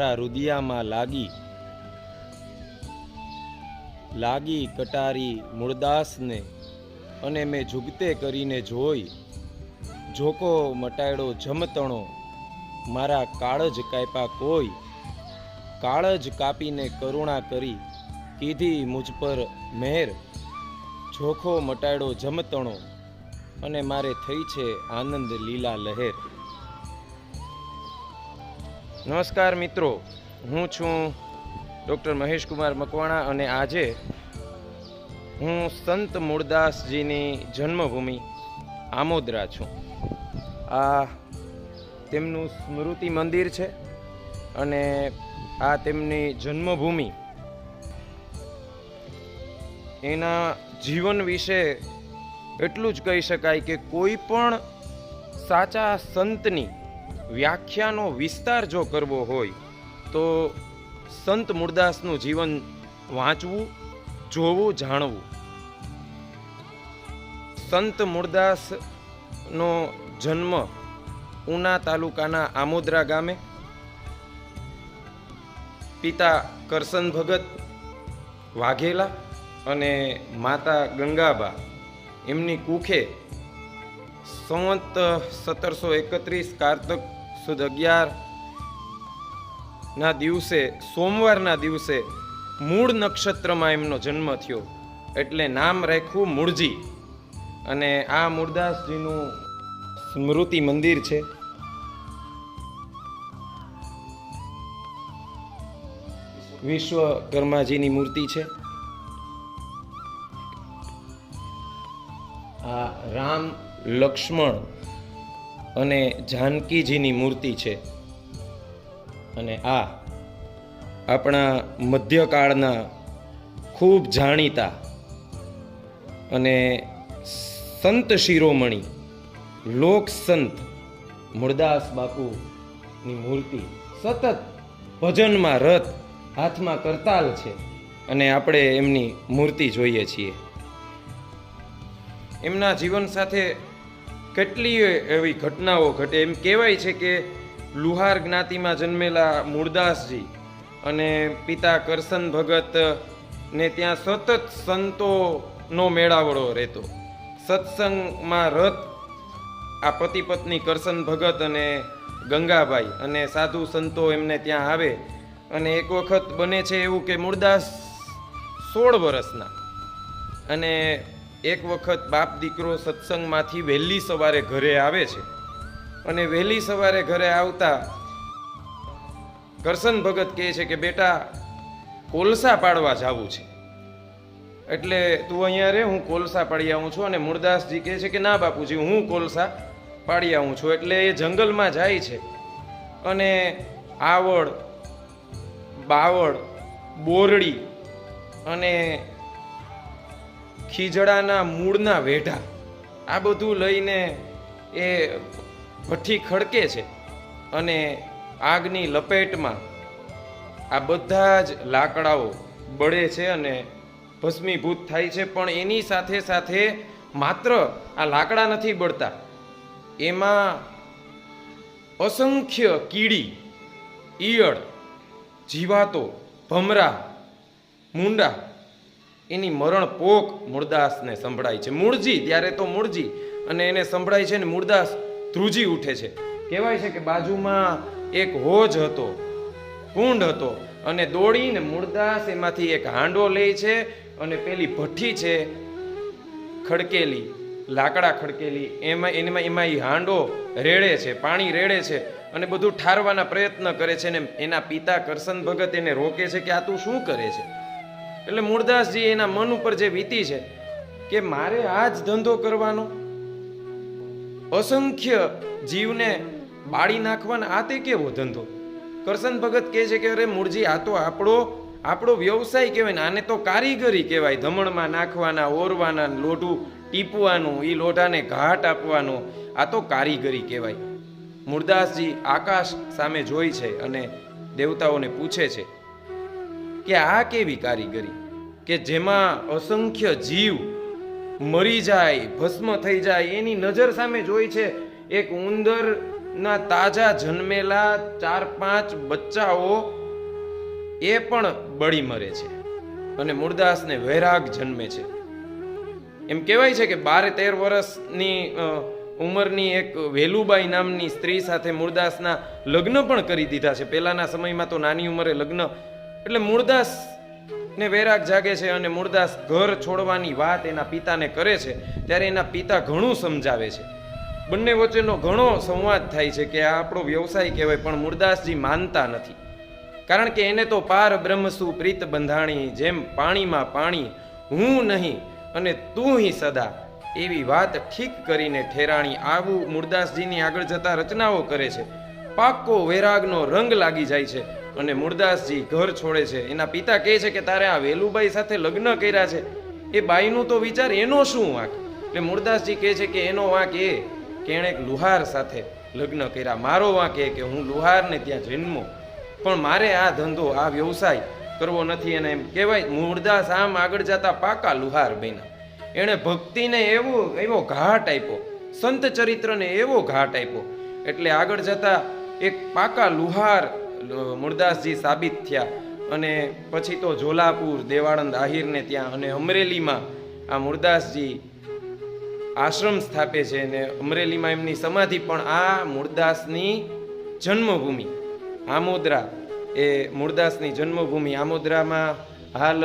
મારા રુદિયામાં લાગી. લાગી કટારી મૂળદાસને અને મેં જુગતે કરીને જોઈ. જોકો મટાડ્યો જમતણો, મારા કાળજ કાપ્યા કોઈ. કાળજ કાપીને કરુણા કરી, કીધી મુજ પર મહેર જોખો મટાડ્યો જમતણો અને મારે થઈ છે આનંદ લીલા લહેર. નમસ્કાર મિત્રો, હું છું ડૉક્ટર મહેશ કુમાર મકવાણા અને આજે હું સંત મૂળદાસજીની જન્મભૂમિ આમોદરા છું. આ તેમનું સ્મૃતિ મંદિર છે અને આ તેમની જન્મભૂમિ એના જીવન વિશે એટલું જ કહી શકાય કે કોઈ પણ સાચા સંતની વ્યાખ્યાનો વિસ્તાર જો કરવો હોય, તો સંત મુરદાસનું જીવન વાંચવું, જોવું, જાણવું. સંત મુરદાસનો જન્મ ઉના તાલુકાના આમોદરા ગામે. પિતા કરસન ભગત વાઘેલા અને માતા ગંગાબા. એમની કુખે સંવત સત્તરસો એકત્રીસ કારતક સુદ અગિયાર ના દિવસે, સોમવારના દિવસે મૂળ નક્ષત્રમાં એમનો જન્મ થયો. એટલે નામ રાખ્યું મૂળજી. અને આ મૂળદાસજીનું સ્મૃતિ મંદિર છે. વિશ્વકર્માજીની મૂર્તિ છે. આ રામ લક્ષ્મણ અને જાનકીજીની મૂર્તિ છે. અને આ આપણા મધ્યકાળના ખૂબ જાણીતા અને સંત શિરોમણી લોક સંત મુરદાસ બાપુની મૂર્તિ સતત ભજનમાં રથ હાથમાં કરતાલ છે અને આપણે એમની મૂર્તિ જોઈએ છીએ. એમના જીવન સાથે કેટલી એવી ઘટનાઓ ઘટે? એમ કહેવાય છે કે લુહાર જ્ઞાતિમાં જન્મેલા મૂળદાસજી અને પિતા કરસન ભગત ને ત્યાં સતત સંતોનો મેળાવડો રહેતો. સત્સંગમાં રથ આ પતિ પત્ની કરસન ભગત અને ગંગાભાઈ અને સાધુ સંતો એમને ત્યાં આવે અને એક વખત બને છે એવું કે મૂળદાસ સોળ વર્ષના. અને એક વખત બાપ દીકરો સત્સંગમાંથી વહેલી સવારે ઘરે આવે છે અને વહેલી સવારે ઘરે આવતા કરસન ભગત કહે છે કે, બેટા, કોલસા પાડવા જાવું છે. એટલે તું અહીંયા રે, હું કોલસા પાડી આવું છું અને મૂળદાસજી કહે છે કે, ના બાપુજી, હું કોલસા પાડી આવું છું. એટલે એ જંગલમાં જાય છે અને આવડ બાવળ, બોરડી અને ખીજડાના મૂળના વેઢા. આ બધું લઈને એ ભઠ્ઠી ખડકે છે અને આગની લપેટમાં આ બધા જ લાકડાઓ બળે છે અને ભસ્મીભૂત થાય છે. પણ એની સાથે સાથે માત્ર આ લાકડા નથી બળતા, એમાં અસંખ્ય કીડી, ઈયળ, જીવાતો, ભમરા, મુંડા એની મરણ પોક મૂળદાસને સંભળાય છે. મૂળજી ત્યારે તો મૂળજી અને એને સંભળાય છે ને મૂળદાસ ધ્રુજી ઉઠે છે. કહેવાય છે કે બાજુમાં એક હોજ હતો, કુંડ હતો અને દોડીને મૂળદાસ એમાંથી એક હાંડો લે છે અને પેલી ભઠ્ઠી છે ખડકેલી, લાકડા ખડકેલી, એમાં એમાં એમાં એ હાંડો રેડે છે, પાણી રેડે છે અને બધું ઠારવાના પ્રયત્ન કરે છે ને એના પિતા કરસન ભગત એને રોકે છે કે આ તું શું કરે છે? એટલે મૂળદાસજી એના મન ઉપર જે વીતી છે કે મારે આ જ ધંધો કરવાનો. અસંખ્ય જીવને બાળી નાખવાનો, આ તે કેવો ધંધો? કરસન ભગત કહે છે કે, અરે મૂળજી, આ તો આપણો આપણો વ્યવસાય કહેવાય ને, આને તો કારીગરી કહેવાય. ધમણમાં નાખવાના, ઓરવાના, લોઢું ટીપવાનું એ લોઢાને ઘાટ આપવાનો. આ તો કારીગરી કહેવાય. મૂળદાસજી આકાશ સામે જોઈ છે અને દેવતાઓને પૂછે છે કે આ કેવી કારીગરી? કે જેમાં અસંખ્ય જીવ મરી જાય, ભસ્મ થઈ જાય, એની નજર સામે જોઈ છે એક ઉંદર ના તાજા જન્મેલા ચાર પાંચ બચ્ચાઓ, એ પણ બળી મરે છે અને મૂળદાસને વૈરાગ જન્મે છે. એમ કહેવાય છે કે બાર તેર વર્ષની ઉંમરની એક વેલુબાઈ નામની સ્ત્રી સાથે મૂળદાસના લગ્ન પણ કરી દીધા છે. પહેલાના સમયમાં તો નાની ઉંમરે લગ્ન, એટલે મૂળદાસ ને વૈરાગ જાગે છે અને મૂળદાસ ઘર છોડવાની વાત એના પિતાને કરે છે, ત્યારે એના પિતા ઘણું સમજાવે છે. બંને વચ્ચેનો ઘણો સંવાદ થાય છે કે આ આપણો વ્યવસાય કહેવાય, પણ મૂળદાસજી માનતા નથી. કારણ કે એને તો પાર બ્રહ્મસુ પ્રીત બંધાણી જેમ પાણીમાં પાણી, હું નહીં અને તું હિ સદા એવી વાત ઠીક કરીને ઠેરાણી આવું મૂળદાસજીની આગળ જતા રચનાઓ કરે છે. પાક્કો વૈરાગનો રંગ લાગી જાય છે. અને મૂળદાસજી ઘર છોડે છે. એના પિતા કહે છે કે તારે આ વેલુબાઈ સાથે લગ્ન કર્યા છે. એ બાઈનું તો વિચાર એનો શું વાંક? એટલે મૂળદાસજી કહે છે કે એનો વાંક એ કે એણે લુહાર સાથે લગ્ન કર્યા. મારો વાંક એ કે હું લુહારને ત્યાં જન્મો. પણ મારે આ ધંધો, આ વ્યવસાય કરવો નથી અને એમ કહેવાય મૂળદાસ આમ આગળ જતા પાકા લુહાર બન્યા. એણે ભક્તિને એવો એવો ઘાટ આપ્યો. સંત ચરિત્રને એવો ઘાટ આપ્યો. એટલે આગળ જતા એક પાકા લુહાર અ, મૂળદાસજી સાબિત થયા. અને પછી તો જોલાપુર દેવાળંદ આહિરને ત્યાં અને અમરેલીમાં આ મુરદાસજી આશ્રમ સ્થાપે છે અને અમરેલીમાં એમની સમાધિ પણ આ મુરદાસની જન્મભૂમિ. આમોદરા એ મુરદાસની જન્મભૂમિ. આમોદરામાં હાલ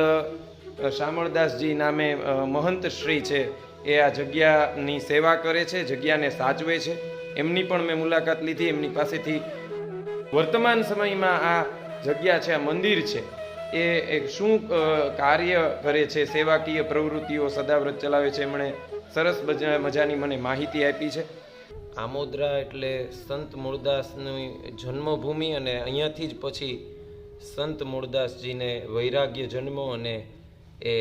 શામળદાસજી નામે મહંત શ્રી છે. એ આ જગ્યાની સેવા કરે છે જગ્યાને સાચવે છે. એમની પણ મેં મુલાકાત લીધી. એમની પાસેથી વર્તમાન સમયમાં આ જગ્યા છે, આ મંદિર છે, એ એક શું કાર્ય કરે છે, સેવાકીય પ્રવૃત્તિઓ સદાવ્રત ચલાવે છે, એમણે સરસ મજાની મને માહિતી આપી છે. આમોદરા એટલે સંત મૂળદાસની જન્મભૂમિ અને અહીંયાથી જ પછી સંત મૂળદાસજીને વૈરાગ્ય જન્મો અને એ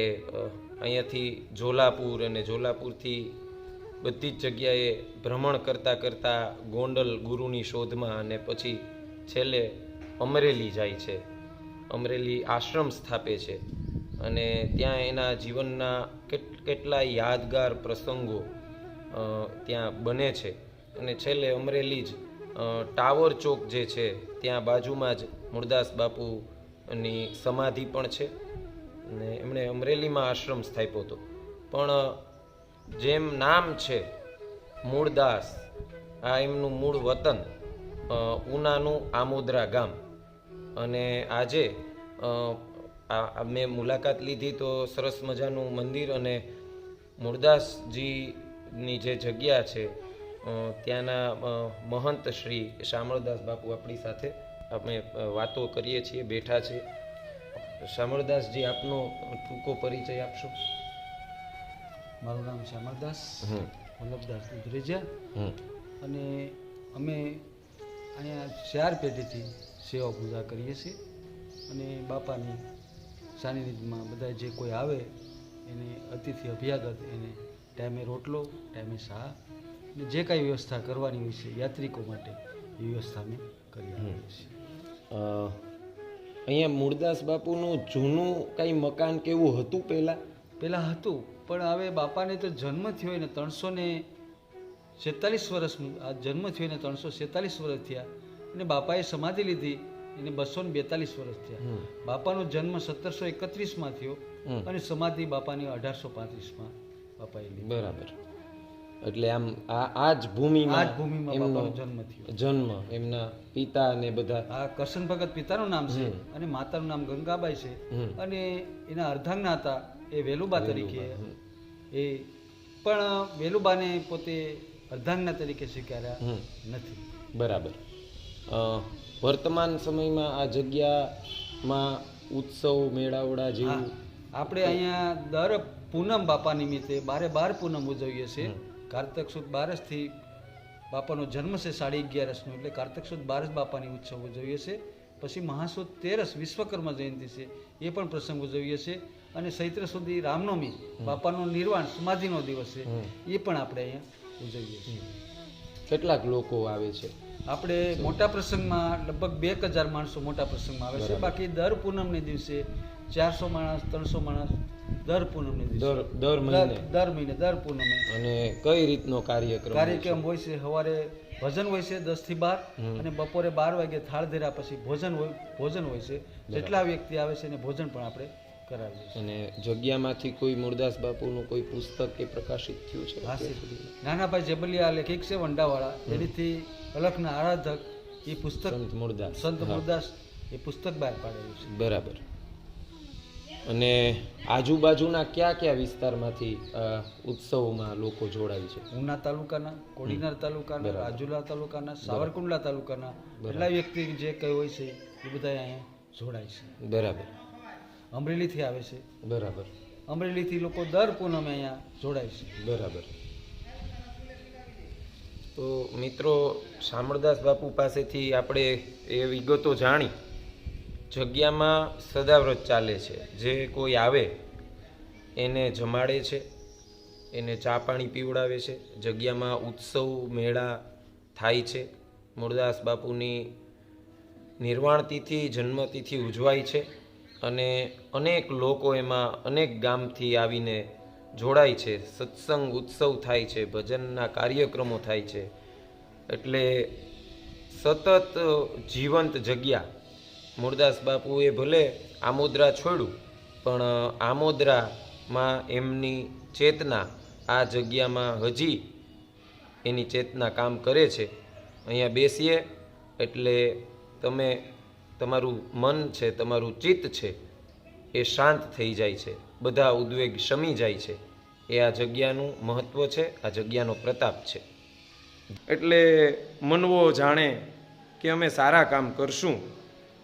અહીંયાથી જોલાપુર અને જોલાપુરથી બધી જ જગ્યાએ ભ્રમણ કરતાં કરતાં ગોંડલ ગુરુની શોધમાં અને પછી છેલ્લે અમરેલી જાય છે. અમરેલી આશ્રમ સ્થાપે છે અને ત્યાં એના જીવનના કેટ, કેટલાય યાદગાર પ્રસંગો ત્યાં બને છે. અને છેલ્લે અમરેલી જ ટાવર ચોક જે છે, ત્યાં બાજુમાં જ મૂળદાસ બાપુની સમાધિ પણ છે અને એમણે અમરેલીમાં આશ્રમ સ્થાપ્યો હતો. પણ, જેમ નામ છે મૂળદાસ આ એમનું મૂળ વતન ઉનાનું આમોદરા ગામ. અને આજે મેં મુલાકાત લીધી તો સરસ મજાનું મંદિર અને મુરદાસજીની જે જગ્યા છે ત્યાંના મહંત શ્રી શામળદાસ બાપુ આપણી સાથે આપણે વાતો કરીએ છીએ બેઠા છીએ શામળદાસજી આપનો ટૂંકો પરિચય આપશો? મારું નામ શામળદાસ વલ્લભદાસ દુધરેજા અને અમે અહીંયા ચાર પેઢીથી સેવા પૂજા કરીએ છીએ અને બાપાની સાનિધ્યમાં બધા જે કોઈ આવે એને અતિથિ અભ્યાગત એને ટાઈમે રોટલો ટાઈમે શા અને જે કાંઈ વ્યવસ્થા કરવાની હોય છે યાત્રિકો માટે એ વ્યવસ્થા અમે કરી આપીએ છીએ. અહીંયા મૂળદાસ બાપુનું જૂનું કાંઈ મકાન કેવું હતું પહેલાં? પહેલાં હતું પણ હવે બાપાને તો જન્મ થયો હોય ને ત્રણસો ને છેતાલીસ વર્ષ આ જન્મ થયો એને ત્રણસો છેતાલીસ વર્ષ થયા. અને બાપાએ સમાધિ લીધી એને બસો ને બેતાલીસ વર્ષ થયા. બાપાનો જન્મ સત્તરસો એકત્રીસમાં થયો. અને સમાધિ બાપાની અઢારસો પાંત્રીસમાં બાપાએ લીધી. બરાબર. એટલે આમ આ આ જ ભૂમિમાં આ જ ભૂમિમાં બાપાનો જન્મ થયો. જન્મ એમના પિતા અને બધા. આ કરશન ભગત પિતાનું નામ છે અને માતાનું નામ ગંગાબાઈ છે. અને એના અર્ધાંગના હતા એ વેલુબા તરીકે. એ પણ વેલુબાને પોતે અર્ધાંગના તરીકે સ્વીકાર્યા નથી. બરાબર. વર્તમાન સમયમાં આ જગ્યામાં ઉત્સવ મેળાવડા જેવું આપણે અહીંયા દર પૂનમ બાપા નિમિત્તે બારે બાર પૂનમ ઉજવીએ છીએ. કાર્તક સુદ બારસથી બાપાનો જન્મ છે સાડી અગિયારસનો એટલે કાર્તક સુદ બારસ બાપાની ઉત્સવ ઉજવીએ છીએ. પછી મહાસુદ તેરસ વિશ્વકર્મા જયંતિ છે એ પણ પ્રસંગ ઉજવીએ છીએ. અને ચૈત્ર સુધી રામનવમી બાપાનો નિર્વાણ સમાધિનો દિવસ છે એ પણ આપણે અહીંયા ઉજવીએ છીએ. કેટલાક લોકો આવે છે? આપણે મોટા પ્રસંગમાં લગભગ બે હજાર માણસો મોટા પ્રસંગમાં આવે છે. બાકી દર પૂનમને દિવસે ચારસો માણસ ત્રણસો માણસ દર પૂનમને દર દર મહિને? દર મહિને દર પૂનમે. અને કઈ રીતનો કાર્યક્રમ કાર્યક્રમ હોય છે સવારે ભજન હોય છે દસથી બાર અને બપોરે બાર વાગે થાળ ધર્યા પછી ભોજન હોય ભોજન હોય છે. જેટલા વ્યક્તિ આવે છે એને ભોજન પણ આપણે અને જગ્યામાંથી કોઈ મુરદાસ બાપુનું કોઈ પુસ્તક કે પ્રકાશિત થયું છે? નાનાભાઈ જેબલિયા લેખિક છે વંડાવાળા. એનીથી અલખના આરાધક એ પુસ્તક સંત મુરદાસ. સંત મુરદાસ એ પુસ્તક બહાર પાડેલું છે. બરાબર. અને આજુબાજુના કયા કયા વિસ્તારમાંથી ઉત્સવમાં લોકો જોડાય છે? ઉના તાલુકાના કોડીનાર તાલુકાના રાજુલા તાલુકાના સાવરકુંડલા તાલુકાના બધા વ્યક્તિ જે કઈ હોય છે એ બધા અહીંયા જોડાય છે. બરાબર. અમરેલીથી આવે છે. બરાબર. અમરેલીથી લોકો દર પૂનમે અહીંયા જોડાય છે. બરાબર. તો મિત્રો શામળદાસ બાપુ પાસેથી આપણે એ વિગતો જાણી. જગ્યામાં સદાવ્રત ચાલે છે. જે કોઈ આવે એને જમાડે છે એને ચા પાણી પીવડાવે છે. જગ્યામાં ઉત્સવ મેળા થાય છે. મૂળદાસ બાપુની નિર્વાણ તિથિ જન્મતિથિ ઉજવાય છે. અને અનેક લોકો એમાં અનેક ગામથી આવીને જોડાય છે. સત્સંગ ઉત્સવ થાય છે, ભજનના કાર્યક્રમો થાય છે. એટલે સતત જીવંત જગ્યા. મૂળદાસ બાપુએ ભલે આમોદરા છોડ્યું, પણ આમોદરામાં એમની ચેતના આ જગ્યામાં હજી એની ચેતના કામ કરે છે. અહીંયા બેસીએ, એટલે તમે તમારું મન છે, તમારું ચિત્ત છે, એ શાંત થઈ જાય છે. બધા ઉદ્વેગ શમી જાય છે. એ આ જગ્યાનું મહત્ત્વ છે, આ જગ્યાનો પ્રતાપ છે. એટલે મનવો જાણે કે અમે સારા કામ કરશું,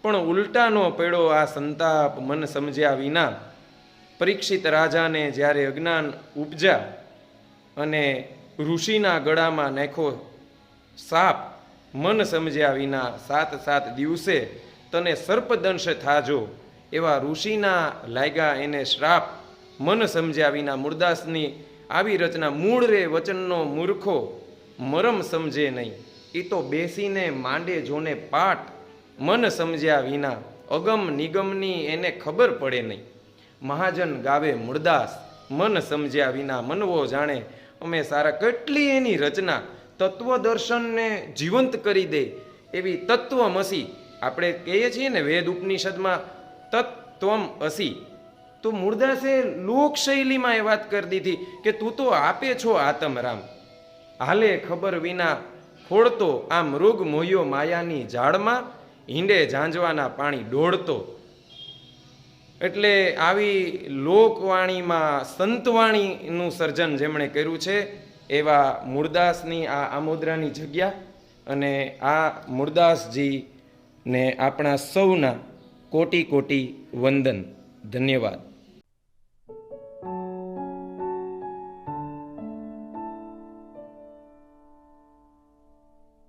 પણ ઉલટાનો પેડો આ સંતાપ મન સમજ્યા વિના. પરીક્ષિત રાજાને જ્યારે અજ્ઞાન ઉપજા અને ઋષિના ગળામાં નાખો સાપ, મન સમજ્યા વિના સાત સાત દિવસે તને સર્પદંશ થાજો. એવા ઋષિના લાગ્યા એને શ્રાપ. મન સમજ્યા વિના મૂળદાસની આવી રચના મૂળ રે વચનનો મૂર્ખો. મરમ સમજે નહીં. એ તો બેસીને માંડે જોને પાઠ મન સમજ્યા વિના અગમ નિગમની એને ખબર પડે નહીં. મહાજન ગાવે મૂળદાસ મન સમજ્યા વિના મનવો જાણે અમે સારા કેટલી એની રચના. તત્વદર્શનને જીવંત કરી દે. એવી તત્વમસી આપણે કહીએ છીએ ને વેદ ઉપનિષદમાં તત્વમ અસી. તો મૂળદાસે લોકશૈલીમાં એ વાત કરી દીધી કે તું તો આપે છો આતમ રામ. હાલે ખબર વિના ખોડતો આ મૃગ મોહ્યો માયાની ઝાડમાં, હિંડે ઝાંઝવાના પાણી ડોળતો. એટલે આવી લોકવાણીમાં સંતવાણીનું સર્જન જેમણે કર્યું છે, એવા મૂળદાસની આ આમોદરાની જગ્યા અને આ મૂળદાસજીને આપણા સૌના કોટી કોટી વંદન. ધન્યવાદ.